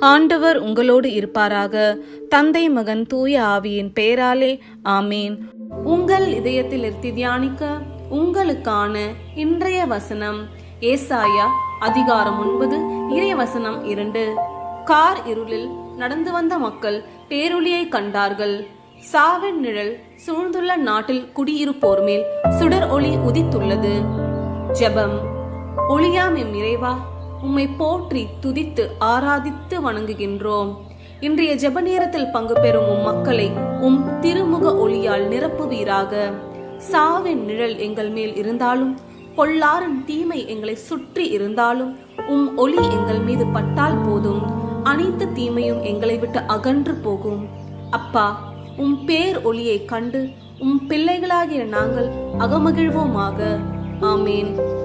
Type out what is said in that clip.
ஆண்டவர் உங்களோடு இருப்பாராக. தந்தை மகன் தூய ஆவியின் பெயராலே ஆமீன். உங்கள் இதயத்தில் இருத்தி தியானிக்க உங்களுக்கான இன்றைய வசனம் ஏசாயா அதிகாரம் ஒன்பது இறை வசனம் இரண்டு. கார் இருளில் நடந்து வந்த மக்கள் பேரொளியை கண்டார்கள். சாவின் நிழல் சூழ்ந்துள்ள நாட்டில் குடியிருப்போர் மேல் சுடர் ஒளி உதித்துள்ளது. ஜெபம். ஒளியாம் எம் இறைவா உம்மை போற்றி துதித்து ஆராதித்து வணங்குகின்றோம். இன்றைய ஜெப நேரத்தில் பங்கு பெறும் உம் மக்களை உம் திருமுக ஒளியால் நிரப்புவீராக. சாவின் நிழல் எங்கள் மேல் இருந்தாலும் பொல்லாரின் தீமை எங்களை சுற்றி இருந்தாலும் உம் ஒளி எங்கள் மீது பட்டால் போதும் அனைத்து தீமையும் எங்களை விட்டு அகன்று போகும். அப்பா உம் பேர் ஒளியை கண்டு உம் பிள்ளைகளாகிய நாங்கள் அகமகிழ்வோமாக. ஆமேன்.